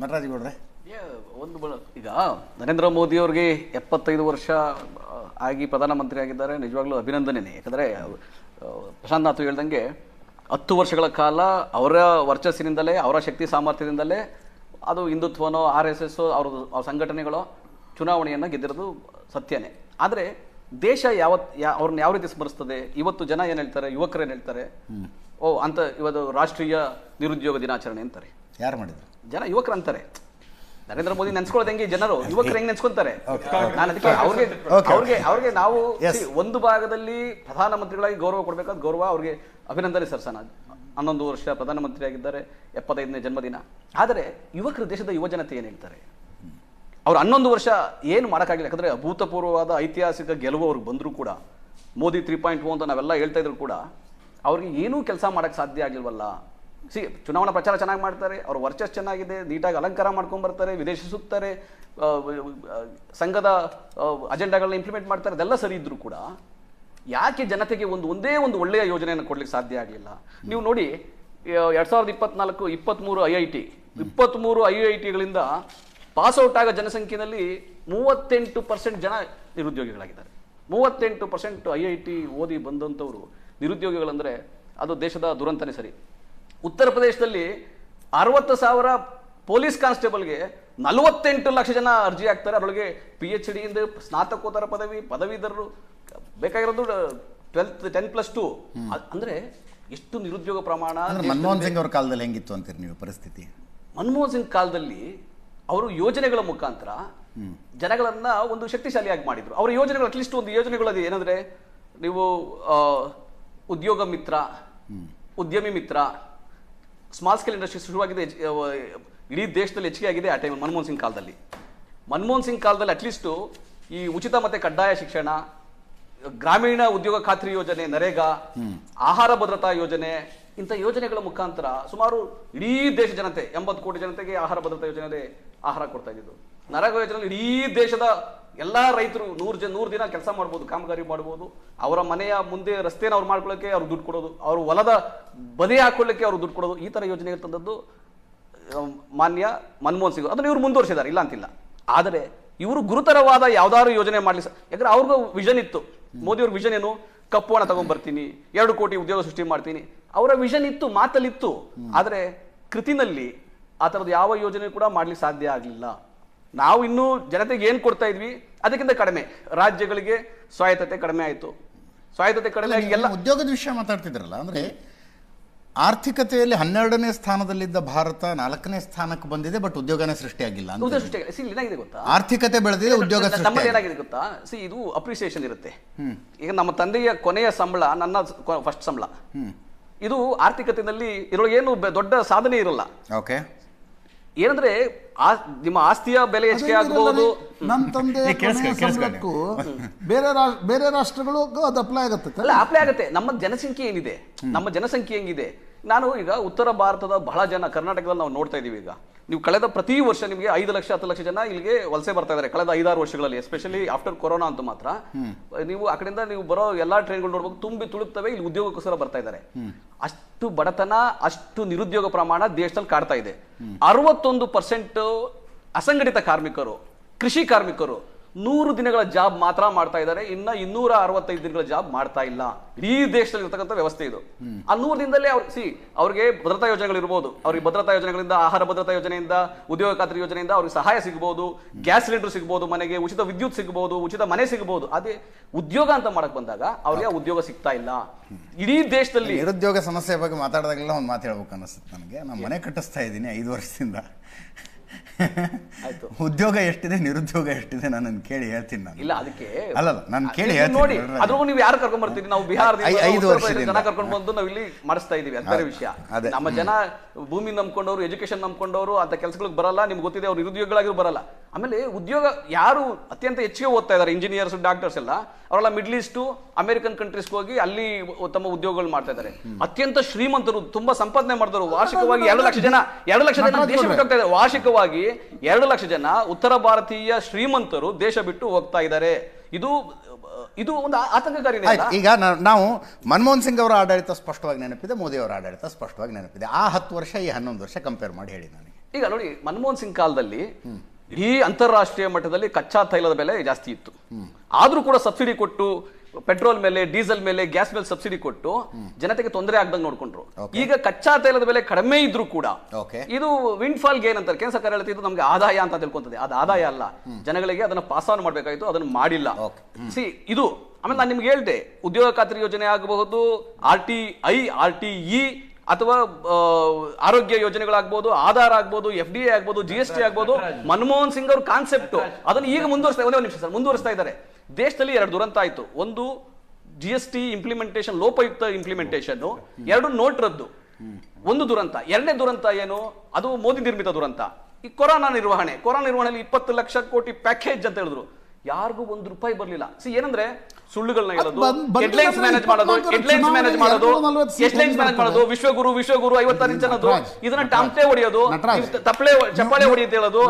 ನಟರಾಜಗೌಡ್ರೆ ಗೌಡ್ರೆ ಒಂದು ಈಗ ನರೇಂದ್ರ ಮೋದಿ ಅವ್ರಿಗೆ ಎಪ್ಪತ್ತೈದು ವರ್ಷ ಆಗಿ ಪ್ರಧಾನಮಂತ್ರಿ ಆಗಿದ್ದಾರೆ. ನಿಜವಾಗ್ಲೂ ಅಭಿನಂದನೆ ಯಾಕಂದರೆ ಪ್ರಶಾಂತ್ ನಾಥ್ ಹೇಳ್ದಂಗೆ ಹತ್ತು ವರ್ಷಗಳ ಕಾಲ ಅವರ ವರ್ಚಸ್ಸಿನಿಂದಲೇ ಅವರ ಶಕ್ತಿ ಸಾಮರ್ಥ್ಯದಿಂದಲೇ ಅದು ಹಿಂದುತ್ವನೋ ಆರ್ ಎಸ್ ಎಸ್ ಅವ್ರ ಅವ್ರ ಸಂಘಟನೆಗಳೋ ಚುನಾವಣೆಯನ್ನು ಗೆದ್ದಿರೋದು ಸತ್ಯನೇ. ಆದರೆ ದೇಶ ಯಾವತ್ ಯಾ ಅವ್ರನ್ನ ಯಾವ ರೀತಿ ಸ್ಮರಿಸ್ತದೆ? ಇವತ್ತು ಜನ ಏನು ಹೇಳ್ತಾರೆ? ಯುವಕರು ಏನು ಹೇಳ್ತಾರೆ ಓ ಅಂತ ಇವತ್ತು ರಾಷ್ಟ್ರೀಯ ನಿರುದ್ಯೋಗ ದಿನಾಚರಣೆ ಅಂತಾರೆ. ಯಾರು ಮಾಡಿದ್ರು? ಜನ ಯುವಕರು ಅಂತಾರೆ. ನರೇಂದ್ರ ಮೋದಿ ನೆನ್ಸ್ಕೊಳ್ಳೋದು ಹೆಂಗೆ ಜನರು? ಯುವಕರು ಹೆಂಗ್ ನೆನ್ಸ್ಕೊಂತಾರೆ ನಾನು ಅದಕ್ಕೆ ಅವ್ರಿಗೆ. ಅವ್ರಿಗೆ ಅವ್ರಿಗೆ ನಾವು ಒಂದು ಭಾಗದಲ್ಲಿ ಪ್ರಧಾನಮಂತ್ರಿಗಳಾಗಿ ಗೌರವ ಕೊಡಬೇಕಾದ ಗೌರವ ಅವ್ರಿಗೆ ಅಭಿನಂದನೆ ಸರ್ ಹನ್ನೊಂದು ವರ್ಷ ಪ್ರಧಾನಮಂತ್ರಿ ಆಗಿದ್ದಾರೆ ಎಪ್ಪತ್ತೈದನೇ ಜನ್ಮದಿನ. ಆದರೆ ಯುವಕರು ದೇಶದ ಯುವ ಜನತೆ ಏನು ಹೇಳ್ತಾರೆ? ಅವ್ರು ಹನ್ನೊಂದು ವರ್ಷ ಏನು ಮಾಡೋಕ್ಕಾಗಿಲ್ಲ. ಯಾಕಂದ್ರೆ ಅಭೂತಪೂರ್ವವಾದ ಐತಿಹಾಸಿಕ ಗೆಲುವು ಅವ್ರಿಗೆ ಬಂದರೂ ಕೂಡ ಮೋದಿ ತ್ರೀ ಪಾಯಿಂಟ್ ಟು ಅಂತ ನಾವೆಲ್ಲ ಹೇಳ್ತಾ ಇದ್ರು ಕೂಡ ಅವ್ರಿಗೆ ಏನೂ ಕೆಲಸ ಮಾಡೋಕ್ಕೆ ಸಾಧ್ಯ ಆಗಿಲ್ವಲ್ಲ? ಸಿ, ಚುನಾವಣಾ ಪ್ರಚಾರ ಚೆನ್ನಾಗಿ ಮಾಡ್ತಾರೆ, ಅವ್ರ ವರ್ಚಸ್ ಚೆನ್ನಾಗಿದೆ, ನೀಟಾಗಿ ಅಲಂಕಾರ ಮಾಡ್ಕೊಂಡು ಬರ್ತಾರೆ, ವಿದೇಶ ಸುತ್ತಾರೆ ಸಂಘದ ಅಜೆಂಡಾಗಳನ್ನ ಇಂಪ್ಲಿಮೆಂಟ್ ಮಾಡ್ತಾರೆ ಅದೆಲ್ಲ ಸರಿ ಇದ್ದರೂ ಕೂಡ ಯಾಕೆ ಜನತೆಗೆ ಒಂದು, ಒಂದೇ ಒಂದು ಒಳ್ಳೆಯ ಯೋಜನೆಯನ್ನು ಕೊಡ್ಲಿಕ್ಕೆ ಸಾಧ್ಯ ಆಗಲಿಲ್ಲ? ನೀವು ನೋಡಿ ಎರಡ್ ಸಾವಿರದ ಇಪ್ಪತ್ನಾಲ್ಕು ಇಪ್ಪತ್ತ್ಮೂರು ಐ ಐ ಟಿ ಇಪ್ಪತ್ತ್ಮೂರು ಐ ಐ ಟಿಗಳಿಂದ ಪಾಸ್ಔಟ್ ಆಗೋ ಜನಸಂಖ್ಯೆಯಲ್ಲಿ ಮೂವತ್ತೆಂಟು ಪರ್ಸೆಂಟ್ ಜನ ನಿರುದ್ಯೋಗಿಗಳಾಗಿದ್ದಾರೆ. ಮೂವತ್ತೆಂಟು ಪರ್ಸೆಂಟ್ ಐ ಐ ಟಿ ಓದಿ ಬಂದಂಥವರು ನಿರುದ್ಯೋಗಿಗಳಂದರೆ ಅದು ದೇಶದ ದುರಂತನೇ ಸರಿ. ಉತ್ತರ ಪ್ರದೇಶದಲ್ಲಿ ಅರವತ್ತು ಸಾವಿರ ಪೊಲೀಸ್ ಕಾನ್ಸ್ಟೇಬಲ್ಗೆ ನಲವತ್ತೆಂಟು ಲಕ್ಷ ಜನ ಅರ್ಜಿ ಹಾಕ್ತಾರೆ. ಅದರೊಳಗೆ ಪಿ ಎಚ್ ಡಿಯಿಂದ ಸ್ನಾತಕೋತ್ತರ ಪದವಿ ಪದವೀಧರರು ಬೇಕಾಗಿರೋದು ಟ್ವೆಲ್ತ್ ಟೆನ್ ಪ್ಲಸ್ ಟು ಅಂದ್ರೆ ಎಷ್ಟು ನಿರುದ್ಯೋಗ ಪ್ರಮಾಣ ಮನಮೋಹನ್ ಸಿಂಗ್ ಅವ್ರ ಕಾಲದಲ್ಲಿ ಹೆಂಗಿತ್ತು ಅಂತೀರಿ ನೀವು ಪರಿಸ್ಥಿತಿ? ಮನಮೋಹನ್ ಸಿಂಗ್ ಕಾಲದಲ್ಲಿ ಅವರು ಯೋಜನೆಗಳ ಮುಖಾಂತರ ಜನಗಳನ್ನ ಒಂದು ಶಕ್ತಿಶಾಲಿಯಾಗಿ ಮಾಡಿದ್ರು. ಅವರ ಯೋಜನೆಗಳು ಅಟ್ಲೀಸ್ಟ್ ಒಂದು ಯೋಜನೆಗಳು ಅದು ಏನಂದ್ರೆ ನೀವು ಉದ್ಯೋಗ ಮಿತ್ರ ಉದ್ಯಮಿ ಮಿತ್ರ ಸ್ಮಾಲ್ ಸ್ಕೇಲ್ ಇಂಡಸ್ಟ್ರಿ ಶುರುವಾಗಿದೆ ಇಡೀ ದೇಶದಲ್ಲಿ ಹೆಚ್ಚಿಗೆ ಆಗಿದೆ ಆ ಟೈಮ್ ಮನಮೋಹನ್ ಸಿಂಗ್ ಕಾಲದಲ್ಲಿ. ಮನಮೋಹನ್ ಸಿಂಗ್ ಕಾಲದಲ್ಲಿ ಅಟ್ಲೀಸ್ಟು ಈ ಉಚಿತ ಮತ್ತೆ ಕಡ್ಡಾಯ ಶಿಕ್ಷಣ ಗ್ರಾಮೀಣ ಉದ್ಯೋಗ ಖಾತ್ರಿ ಯೋಜನೆ ನರೇಗಾ ಆಹಾರ ಭದ್ರತಾ ಯೋಜನೆ ಇಂಥ ಯೋಜನೆಗಳ ಮುಖಾಂತರ ಸುಮಾರು ಇಡೀ ದೇಶ ಜನತೆ ಎಂಬತ್ತು ಕೋಟಿ ಜನತೆಗೆ ಆಹಾರ ಭದ್ರತಾ ಯೋಜನೆಯಲ್ಲಿ ಆಹಾರ ಕೊಡ್ತಾ ಇದ್ದಿದ್ದು. ನರೇಗಾ ಯೋಜನೆಯಲ್ಲಿ ಇಡೀ ದೇಶದ ಎಲ್ಲಾ ರೈತರು ನೂರು ಜನ ನೂರು ದಿನ ಕೆಲಸ ಮಾಡ್ಬೋದು ಕಾಮಗಾರಿ ಮಾಡ್ಬೋದು. ಅವರ ಮನೆಯ ಮುಂದೆ ರಸ್ತೆನ ಅವ್ರು ಮಾಡ್ಕೊಳ್ಳೋಕೆ ಅವ್ರು ದುಡ್ಡು ಕೊಡೋದು. ಅವ್ರ ಹೊಲದ ಬದಿ ಹಾಕೊಳ್ಳಿಕ್ಕೆ ಅವ್ರು ದುಡ್ಡು ಕೊಡೋದು. ಈ ತರ ಯೋಜನೆ ತಂದದ್ದು ಮಾನ್ಯ ಮನಮೋಹನ್ ಸಿಂಗ್ ಅದನ್ನು ಇವ್ರು ಮುಂದುವರಿಸಿದ್ದಾರೆ ಇಲ್ಲ ಅಂತಿಲ್ಲ. ಆದರೆ ಇವರು ಗುರುತರವಾದ ಯಾವ್ದಾದ್ರು ಯೋಜನೆ ಮಾಡ್ಲಿ ಸರ್ ಯಾಕಂದ್ರೆ ಅವ್ರಿಗೂ ವಿಷನ್ ಇತ್ತು. ಮೋದಿ ಅವ್ರ ವಿಷನ್ ಏನು? ಕಪ್ಪು ಹಣ ತಗೊಂಡ್ಬರ್ತೀನಿ ಎರಡು ಕೋಟಿ ಉದ್ಯೋಗ ಸೃಷ್ಟಿ ಮಾಡ್ತೀನಿ. ಅವರ ವಿಷನ್ ಇತ್ತು ಮಾತಲ್ಲಿತ್ತು. ಆದರೆ ಕೃತಿನಲ್ಲಿ ಆ ಥರದ್ದು ಯಾವ ಯೋಜನೆ ಕೂಡ ಮಾಡ್ಲಿಕ್ಕೆ ಸಾಧ್ಯ ಆಗಲಿಲ್ಲ. ನಾವು ಇನ್ನೂ ಜನತೆಗೆ ಏನು ಕೊಡ್ತಾ ಇದ್ವಿ? ಅದಕ್ಕಿಂತ ಕಡಿಮೆ. ರಾಜ್ಯಗಳಿಗೆ ಸ್ವಾಯತ್ತತೆ ಕಡಿಮೆ ಆಯಿತು. ಸ್ವಾಯತ್ತತೆ ಕಡಿಮೆ ಆಗಿ ಎಲ್ಲ ಉದ್ಯೋಗದ ವಿಷಯ ಮಾತಾಡ್ತಿದ್ರಲ್ಲ ಅಂದ್ರೆ ಆರ್ಥಿಕತೆಯಲ್ಲಿ ಹನ್ನೆರಡನೇ ಸ್ಥಾನದಲ್ಲಿದ್ದ ಭಾರತ ನಾಲ್ಕನೇ ಸ್ಥಾನಕ್ಕೆ ಬಂದಿದೆ ಬಟ್ ಉದ್ಯೋಗನೇ ಸೃಷ್ಟಿಯಾಗಿಲ್ಲ ಏನಾಗಿದೆ ಗೊತ್ತಾ? ಆರ್ಥಿಕತೆ ಬೆಳೆದಿದೆ ಉದ್ಯೋಗ ನಮ್ಮಲ್ಲಿ ಏನಾಗಿದೆ ಗೊತ್ತಾ? ಸಿ ಇದು ಅಪ್ರಿಸಿಯೇಷನ್ ಇರುತ್ತೆ. ಈಗ ನಮ್ಮ ತಂದೆಯ ಕೊನೆಯ ಸಂಬಳ ನನ್ನ ಫಸ್ಟ್ ಸಂಬಳ. ಇದು ಆರ್ಥಿಕತೆಯಲ್ಲಿ ಇದ್ರೊಳಗೆ ಏನು ದೊಡ್ಡ ಸಾಧನೆ ಇರಲ್ಲ. ಓಕೆ ಏನಂದ್ರೆ ಆ ನಿಮ್ಮ ಆಸ್ತಿಯ ಬೆಲೆ ಹೆಚ್ಚಿಗೆ ಆಗಬಹುದು ನಮ್ಮ ತಂದೆ. ಸಂಬಳಕ್ಕೂ ಬೇರೆ ರಾಷ್ಟ್ರ ಬೇರೆ ರಾಷ್ಟ್ರಗಳು ಅದು ಅಪ್ಲೈ ಆಗುತ್ತೆ. ಅಲ್ಲ ಅಪ್ಲೈ ಆಗುತ್ತೆ. ನಮ್ಮ ಜನಸಂಖ್ಯೆ ಏನಿದೆ? ನಮ್ಮ ಜನಸಂಖ್ಯೆ ಹೆಂಗಿದೆ? ನಾನು ಈಗ ಉತ್ತರ ಭಾರತದ ಬಹಳ ಜನ ಕರ್ನಾಟಕದಲ್ಲಿ ನಾವು ನೋಡ್ತಾ ಇದೀವಿ ಈಗ. ನೀವು ಕಳೆದ ಪ್ರತಿ ವರ್ಷ ನಿಮಗೆ ಐದು ಲಕ್ಷ ಹತ್ತು ಲಕ್ಷ ಜನ ಇಲ್ಲಿಗೆ ವಲಸೆ ಬರ್ತಾ ಇದ್ದಾರೆ ಕಳೆದ ಐದಾರು ವರ್ಷಗಳಲ್ಲಿ ಎಸ್ಪೆಷಲಿ ಆಫ್ಟರ್ ಕೊರೋನಾ ಅಂತ ಮಾತ್ರ. ನೀವು ಆ ಕಡೆಯಿಂದ ನೀವು ಬರೋ ಎಲ್ಲಾ ಟ್ರೈನ್ಗಳು ನೋಡ್ಬೇಕು ತುಂಬಿ ತುಳುಕ್ತವೆ ಇಲ್ಲಿ ಉದ್ಯೋಗಕ್ಕೋಸ್ಕರ ಬರ್ತಾ ಇದ್ದಾರೆ ಅಷ್ಟು ಬಡತನ ಅಷ್ಟು ನಿರುದ್ಯೋಗ ಪ್ರಮಾಣ ದೇಶದಲ್ಲಿ ಕಾಡ್ತಾ ಇದೆ. ಅರವತ್ತೊಂದು ಪರ್ಸೆಂಟ್ ಅಸಂಘಟಿತ ಕಾರ್ಮಿಕರು ಕೃಷಿ ಕಾರ್ಮಿಕರು ನೂರು ದಿನಗಳ ಜಾಬ್ ಮಾತ್ರ ಮಾಡ್ತಾ ಇದ್ದಾರೆ. ಇನ್ನ ಇನ್ನೂರ ಅರವತ್ತೈದು ದಿನಗಳ ಜಾಬ್ ಮಾಡ್ತಾ ಇಲ್ಲ. ಇಡೀ ದೇಶದಲ್ಲಿ ಇರ್ತಕ್ಕಂಥ ವ್ಯವಸ್ಥೆ ಇದು. ಆ ನೂರು ದಿನದಲ್ಲೇ ಅವ್ರು ಸಿ ಅವ್ರಿಗೆ ಭದ್ರತಾ ಯೋಜನೆಗಳು ಇರ್ಬೋದು. ಅವ್ರಿಗೆ ಭದ್ರತಾ ಯೋಜನೆಗಳಿಂದ ಆಹಾರ ಭದ್ರತಾ ಯೋಜನೆಯಿಂದ ಉದ್ಯೋಗ ಖಾತ್ರಿ ಯೋಜನೆಯಿಂದ ಅವ್ರಿಗೆ ಸಹಾಯ ಸಿಗ್ಬೋದು. ಗ್ಯಾಸ್ ಸಿಲಿಂಡರ್ ಸಿಗ್ಬೋದು ಮನೆಗೆ ಉಚಿತ ವಿದ್ಯುತ್ ಸಿಗ್ಬೋದು ಉಚಿತ ಮನೆ ಸಿಗ್ಬೋದು. ಅದೇ ಉದ್ಯೋಗ ಅಂತ ಮಾಡಕ್ ಬಂದಾಗ ಅವ್ರಿಗೆ ಉದ್ಯೋಗ ಸಿಗ್ತಾ ಇಲ್ಲ. ಇಡೀ ದೇಶದಲ್ಲಿ ನಿರುದ್ಯೋಗ ಸಮಸ್ಯೆ ಬಗ್ಗೆ ಮಾತಾಡಿದಾಗೆಲ್ಲ ಒಂದು ಮಾತು ಹೇಳ್ಬೇಕು ಅನಿಸುತ್ತೆ ನನಗೆ. ನಾನು ಮನೆ ಕಟ್ಟಿಸ್ತಾ ಇದ್ದೀನಿ ಐದು ವರ್ಷದಿಂದ. ಉದ್ಯೋಗ ಎಷ್ಟಿದೆ ನಿರುದ್ಯೋಗ ಎಷ್ಟಿದೆ ನಾನು ಕೇಳಿ ಹೇಳ್ತೀನಿ ನಾನು. ಇಲ್ಲ ಅದಕ್ಕೆ ಅಲ್ಲಲ್ಲ, ನಾನು ಕೇಳಿ ಹೇಳ್ತೀನಿ ನೋಡಿ ಅದ್ರೂ ನೀವು ಯಾರು ಕರ್ಕೊಂಡ್ ಬರ್ತೀರಿ? ನಾವು ಬಿಹಾರದಿಂದ ಐದು ವರ್ಷದಿಂದ. ಜನ ಕರ್ಕೊಂಡು ಬಂದು ನಾವು ಇಲ್ಲಿ ಮಾಡಿಸ್ತಾ ಇದೀವಿ ಅಂತಾರೆ ವಿಷಯ. ನಮ್ಮ ಜನ ಭೂಮಿ ನಂಬ್ಕೊಂಡವ್ರು ಎಜುಕೇಶನ್ ನಂಬ್ಕೊಂಡವರು ಅಂತ ಕೆಲಸಗಳಿಗೆ ಬರಲ್ಲ ನಿಮ್ಗೆ ಗೊತ್ತಿದೆ ಅವ್ರು ನಿರುದ್ಯೋಗಗಳಾಗಿ ಬರಲ್ಲ. ಆಮೇಲೆ ಉದ್ಯೋಗ ಯಾರು ಅತ್ಯಂತ ಹೆಚ್ಚಿಗೆ ಓದ್ತಾ ಇದ್ದಾರೆ ಇಂಜಿನಿಯರ್ಸ್ ಡಾಕ್ಟರ್ಸ್ ಎಲ್ಲ ಅವರೆಲ್ಲ ಮಿಡ್ಲ್ ಈಸ್ಟು ಅಮೆರಿಕನ್ ಕಂಟ್ರೀಸ್ಗೆ ಹೋಗಿ ಅಲ್ಲಿ ತಮ್ಮ ಉದ್ಯೋಗಗಳು ಮಾಡ್ತಾ ಇದ್ದಾರೆ ಅತ್ಯಂತ ಶ್ರೀಮಂತರು ತುಂಬಾ ಸಂಪಾದನೆ ಮಾಡಿದ್ರು ವಾರ್ಷಿಕವಾಗಿ ಎರಡು ಲಕ್ಷ ಜನ ಎರಡು ಲಕ್ಷ ಜನ ದೇಶ ಬಿಟ್ಟು ಹೋಗ್ತಾ ಇದ್ದಾರೆ ವಾರ್ಷಿಕವಾಗಿ. ಎರಡು ಲಕ್ಷ ಜನ ಉತ್ತರ ಭಾರತೀಯ ಶ್ರೀಮಂತರು ದೇಶ ಬಿಟ್ಟು ಹೋಗ್ತಾ ಇದ್ದಾರೆ. ಇದು ಇದು ಒಂದು ಆತಂಕಕಾರಿ ಈಗ ನಾವು ಮನಮೋಹನ್ ಸಿಂಗ್ ಅವರ ಆಡಳಿತ ಸ್ಪಷ್ಟವಾಗಿ ನೆನಪಿದೆ ಮೋದಿ ಅವರ ಆಡಳಿತ ಸ್ಪಷ್ಟವಾಗಿ ನೆನಪಿದೆ. ಆ ಹತ್ತು ವರ್ಷ ಈ ಹನ್ನೊಂದು ವರ್ಷ ಕಂಪೇರ್ ಮಾಡಿ ಹೇಳಿ ನನಗೆ. ಈಗ ನೋಡಿ ಮನಮೋಹನ್ ಸಿಂಗ್ ಕಾಲದಲ್ಲಿ ಇಡೀ ಅಂತಾರಾಷ್ಟ್ರೀಯ ಮಟ್ಟದಲ್ಲಿ ಕಚ್ಚಾ ತೈಲದ ಬೆಲೆ ಜಾಸ್ತಿ ಇತ್ತು. ಆದರೂ ಕೂಡ ಸಬ್ಸಿಡಿ ಕೊಟ್ಟು ಪೆಟ್ರೋಲ್ ಮೇಲೆ ಡೀಸೆಲ್ ಮೇಲೆ ಗ್ಯಾಸ್ ಮೇಲೆ ಸಬ್ಸಿಡಿ ಕೊಟ್ಟು ಜನತೆಗೆ ತೊಂದರೆ ಆಗ್ದಂಗೆ ನೋಡ್ಕೊಂಡ್ರು. ಈಗ ಕಚ್ಚಾ ತೈಲದ ಬೆಲೆ ಕಡಿಮೆ ಇದ್ರು ಕೂಡ. ಇದು ವಿಂಡ್ ಫಾಲ್ ಗೇನ್ ಅಂತಾರೆ ಕೇಂದ್ರ ಸರ್ಕಾರ ಹೇಳ್ತಿದ್ದು ನಮ್ಗೆ ಆದಾಯ ಅಂತ ತಿಳ್ಕೊಂತದೆ ಅದು ಆದಾಯ ಅಲ್ಲ. ಜನಗಳಿಗೆ ಅದನ್ನ ಪಾಸ್ ಆನ್ ಮಾಡ್ಬೇಕಾಯ್ತು ಅದನ್ನ ಮಾಡಿಲ್ಲ. ಸಿ ಇದು ಆಮೇಲೆ ನಾನು ನಿಮ್ಗೆ ಹೇಳ್ದೆ ಉದ್ಯೋಗ ಖಾತ್ರಿ ಯೋಜನೆ ಆಗಬಹುದು R T I R T E ಅಥವಾ ಆರೋಗ್ಯ ಯೋಜನೆಗಳಾಗ್ಬೋದು ಆಧಾರ್ ಆಗ್ಬೋದು ಎಫ್ ಡಿ ಎ ಆಗ್ಬೋದು ಜಿ ಎಸ್ ಟಿ ಆಗ್ಬೋದು ಮನಮೋಹನ್ ಸಿಂಗ್ ಅವ್ರ ಕಾನ್ಸೆಪ್ಟ್ ಅದನ್ನ ಈಗ ಮುಂದುವರಿಸ್ತಾ ಒಂದೇ ಒಂದು ನಿಮಿಷ ಸರ್ ಮುಂದುವರಿಸ್ತಾ ಇದ್ದಾರೆ. ದೇಶದಲ್ಲಿ ಎರಡು ದುರಂತ ಆಯ್ತು. ಒಂದು ಜಿ ಎಸ್ ಟಿ ಇಂಪ್ಲಿಮೆಂಟೇಷನ್ ಲೋಪಯುಕ್ತ ಇಂಪ್ಲಿಮೆಂಟೇಷನ್ ಎರಡು ನೋಟ್ ರದ್ದು. ಒಂದು ದುರಂತ. ಎರಡನೇ ದುರಂತ ಏನು? ಅದು ಮೋದಿ ನಿರ್ಮಿತ ದುರಂತ. ಈ ಕೊರೋನಾ ನಿರ್ವಹಣೆ. ಕೊರೋನಾ ನಿರ್ವಹಣೆಯಲ್ಲಿ ಇಪ್ಪತ್ತು ಲಕ್ಷ ಕೋಟಿ ಪ್ಯಾಕೇಜ್ ಅಂತ ಹೇಳಿದ್ರು. ಯಾರಿಗೂ ಒಂದು ರೂಪಾಯಿ ಬರಲಿಲ್ಲ. ಸಿ ಏನಂದ್ರೆ ಸುಳ್ಳುಗಳನ್ನ ಹೇಳೋದು ಹೆಡ್ಲೈನ್ಸ್ ಮ್ಯಾನೇಜ್ ಮಾಡೋದು ಹೆಡ್ಲೈನ್ಸ್ ಮ್ಯಾನೇಜ್ ಮಾಡೋದು ಹೆಡ್ಲೈನ್ಸ್ ಮ್ಯಾನೇಜ್. ಮಾಡೋದು ವಿಶ್ವಗುರು ವಿಶ್ವಗುರು ಐವತ್ತಾರು ಅನ್ನೋದು ಇದನ್ನ. ಟಂಪ್ಲೆ ಹೊಡೆಯೋದು ತಪ್ಪಳೆ ಚಪ್ಪಾಳೆ ಹೊಡೆಯುತ್ತೆ ಹೇಳೋದು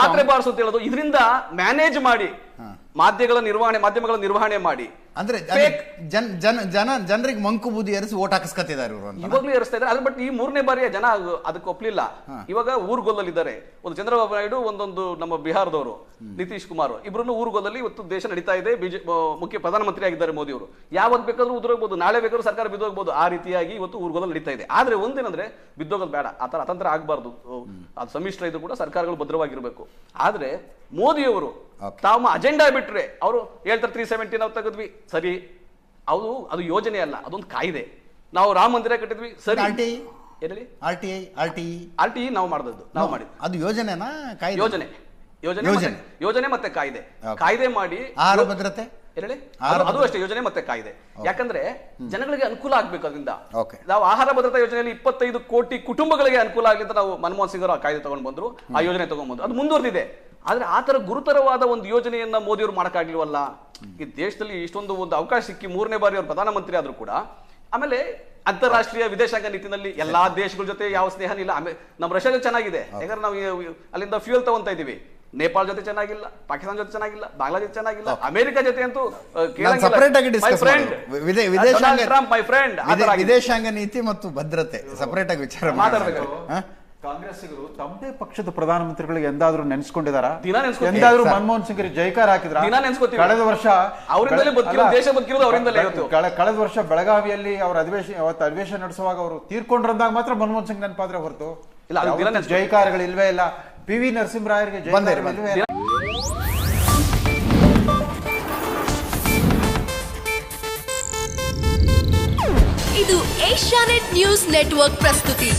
ಪಾತ್ರೆ ಬಾರಿಸುತ್ತೆ ಹೇಳೋದು. ಇದರಿಂದ ಮ್ಯಾನೇಜ್ ಮಾಡಿ ಮಾಧ್ಯಮಗಳ ನಿರ್ವಹಣೆ ಮಾಧ್ಯಮಗಳ ನಿರ್ವಹಣೆ ಮಾಡಿ. ಅಂದ್ರೆ ಜನ ಜನ ಜನ ಜನರಿಗೆ ಮಂಕು ಬೂದಿ ಏರಿಸಿ ಓಟ್ ಹಾಕಿಸ್ಕೊತಿದ್ದಾರೆ ಇವರು ಇವಾಗ್ಲೂ ಏರಿಸ್ತಾ ಇದ್ದಾರೆ. ಅದ್ರ ಬಟ್ ಈ ಮೂರನೇ ಬಾರಿಯ ಜನ ಅದು- ಅದಕ್ಕೆ ಒಪ್ಲಿಲ್ಲ. ಇವಾಗ ಊರುಗೊಲ್ಲಲ್ಲಿದ್ದಾರೆ. ಒಂದು ಚಂದ್ರಬಾಬು ನಾಯ್ಡು ಒಂದೊಂದು ನಮ್ಮ ಬಿಹಾರದವರು ನಿತೀಶ್ ಕುಮಾರ್ ಇಬ್ರು ಊರ್ಗೊಲ್ಲಲ್ಲಿ ಇವತ್ತು ದೇಶ ನಡೀತಾ ಇದೆ. ಬಿಜೆ ಆ, ಮುಖ್ಯ ಪ್ರಧಾನಮಂತ್ರಿ ಆಗಿದ್ದಾರೆ ಮೋದಿ ಅವರು. ಯಾವತ್ತು ಬೇಕಾದ್ರೂ ಉದುರೋಗ್ಬೋದು. ನಾಳೆ ಬೇಕಾದ್ರೂ ಸರ್ಕಾರ ಬಿದ್ದೋಗ್ಬೋದು. ಆ ರೀತಿಯಾಗಿ ಇವತ್ತು ಊರ್ಗೊಲ್ಲಲ್ಲಿ ನಡೀತಾ ಇದೆ. ಆದ್ರೆ ಒಂದೇನಂದ್ರೆ ಬಿದ್ದೋಗೋದು ಬೇಡ. ಆ ತರ ಅತಂತ್ರ ಆಗಬಾರ್ದು. ಅದು ಸಮ್ಮಿಶ್ರ ಇದ್ರು ಕೂಡ ಸರ್ಕಾರಗಳು ಭದ್ರವಾಗಿರಬೇಕು. ಆದ್ರೆ ಮೋದಿಯವರು ತಮ್ಮ ಅಜೆಂಡಾ ಬಿಟ್ರೆ ಅವರು ಹೇಳ್ತಾರೆ ತ್ರೀ ಸೆವೆಂಟಿ ನಾವು ತೆಗೆದ್ವಿ. ಸರಿ ಅದು ಅದು ಯೋಜನೆ ಅಲ್ಲ ಅದೊಂದು ಕಾಯ್ದೆ. ನಾವು ರಾಮ ಮಂದಿರ ಕಟ್ಟಿದ್ವಿ ಸರಿ. R T ಏನೇಳಿ R T I R T R T ನಾವು ಮಾಡಿದ್ದು ನಾವು ಮಾಡಿದ್ದು. ಅದು ಯೋಜನೆನಾ ಕಾಯ್ದೆ? ಯೋಜನೆ. ಯೋಜನೆ ಯೋಜನೆ. ಮತ್ತೆ- ಯೋಜನೆ. ಮತ್ತೆ ಕಾಯ್ದೆ. ಕಾಯ್ದೆ ಮಾಡಿ ಆಹಾರ ಭದ್ರತೆ? ಅದು- ಅಷ್ಟೇ ಯೋಜನೆ ಮತ್ತೆ ಕಾಯ್ದೆ. ಯಾಕಂದ್ರೆ ಜನಗಳಿಗೆ ಅನುಕೂಲ ಆಗ್ಬೇಕು ಅದರಿಂದ. ನಾವು ಆಹಾರ ಭದ್ರತಾ ಯೋಜನೆಯಲ್ಲಿ ಇಪ್ಪತ್ತೈದು ಕೋಟಿ ಕುಟುಂಬಗಳಿಗೆ ಅನುಕೂಲ ಆಗಲಿ ಅಂತ ನಾವು ಮನಮೋಹನ್ ಸಿಂಗ್ ಅವರು ಆ ಕಾಯ್ದೆ ತಗೊಂಡ್ ಬಂದ್ರು. ಆ ಯೋಜನೆ ತಗೊಂಡ್ ಬಂದ್ರು. ಅದು ಮುಂದುವರೆದಿದೆ. ಆದ್ರೆ ಆ ಥರ ಗುರುತರವಾದ ಒಂದು ಯೋಜನೆಯನ್ನ ಮೋದಿಯವರು ಮಾಡಕ್ಕಾಗ್ಲಿವಲ್ಲ? ಈ ದೇಶದಲ್ಲಿ ಇಷ್ಟೊಂದು ಒಂದು ಅವಕಾಶ ಸಿಕ್ಕಿ ಮೂರನೇ ಬಾರಿ ಅವರು ಪ್ರಧಾನಮಂತ್ರಿ ಆದ್ರೂ ಕೂಡ ಆಮೇಲೆ ಅಂತಾರಾಷ್ಟ್ರೀಯ ವಿದೇಶಾಂಗ ನೀತಿನಲ್ಲಿ ಎಲ್ಲಾ ದೇಶಗಳ ಜೊತೆ ಯಾವ ಸ್ನೇಹನೂ ಇಲ್ಲ. ಆಮೇಲೆ ನಮ್ಮ ರಷ್ಯಾ ಜೊತೆ ಚೆನ್ನಾಗಿದೆ ಯಾಕಂದ್ರೆ ನಾವು ಅಲ್ಲಿಂದ ಫ್ಯೂಯಲ್ ತಗೊಂತ ಇದೀವಿ ನೇಪಾಳ ಜೊತೆ ಚೆನ್ನಾಗಿಲ್ಲ ಪಾಕಿಸ್ತಾನ ಜೊತೆ ಚೆನ್ನಾಗಿಲ್ಲ ಬಾಂಗ್ಲಾದೇಶ ಚೆನ್ನಾಗಿಲ್ಲ ಅಮೆರಿಕ ಜೊತೆ ಅಂತೂ ವಿದೇಶಾಂಗ ನೀತಿ ಮತ್ತು ಭದ್ರತೆ ಸಪರೇಟ್ ಆಗಿ ವಿಚಾರ ಮಾತಾಡ್ಬೇಕು. ಕಾಂಗ್ರೆಸ್ಸಿಗರು ತಮ್ಮದೇ ಪಕ್ಷದ ಪ್ರಧಾನಮಂತ್ರಿಗಳಿಗೆ ಎಂದಾದ್ರೂ ನೆನೆಸ್ಕೊಂಡಿದಾರ ದಿನ. ಎಂದಾದ್ರೂ ಮನಮೋಹನ್ ಸಿಂಗ್ ಜೈಕಾರ ಹಾಕಿದ್ರ ದಿನ ನೆನ್ಸ್ಕೊತೀವಿ. ಕಳೆದ ವರ್ಷ ಅವರಿಂದಲೇ ಬದುಕಿರೋದು, ದೇಶ ಬದುಕಿರೋದು ಅವರಿಂದಲೇ ಇವತ್ತು. ಕಳೆ- ಕಳೆದ ವರ್ಷ ಬೆಳಗಾವಿಯಲ್ಲಿ ಅವ್ರ ಅಧಿವೇಶನ ಅವತ್ತು ಅಧಿವೇಶನ ನಡೆಸುವಾಗ ಅವರು ತೀರ್ಕೊಂಡ್ರಂದಾಗ ಮಾತ್ರ ಮನಮೋಹನ್ ಸಿಂಗ್ ನೆನಪಾದ್ರೆ ಹೊರತು ಇಲ್ಲ, ಅದು ದಿನ ಯಾವತ್ತೂ ಜೈಕಾರಗಳು ಇಲ್ವೇ ಇಲ್ಲ ಪಿ ವಿ ನರಸಿಂಹರಾಯರಿಗೆ ಬಂದೇ ಜೈಕಾರ ಬಂದೇ. ಇಲ್ವೇ ಇಲ್ಲ ಇದು ಏಷ್ಯಾನೆಟ್ ನ್ಯೂಸ್ ನೆಟ್ವರ್ಕ್ ಪ್ರಸ್ತುತಿ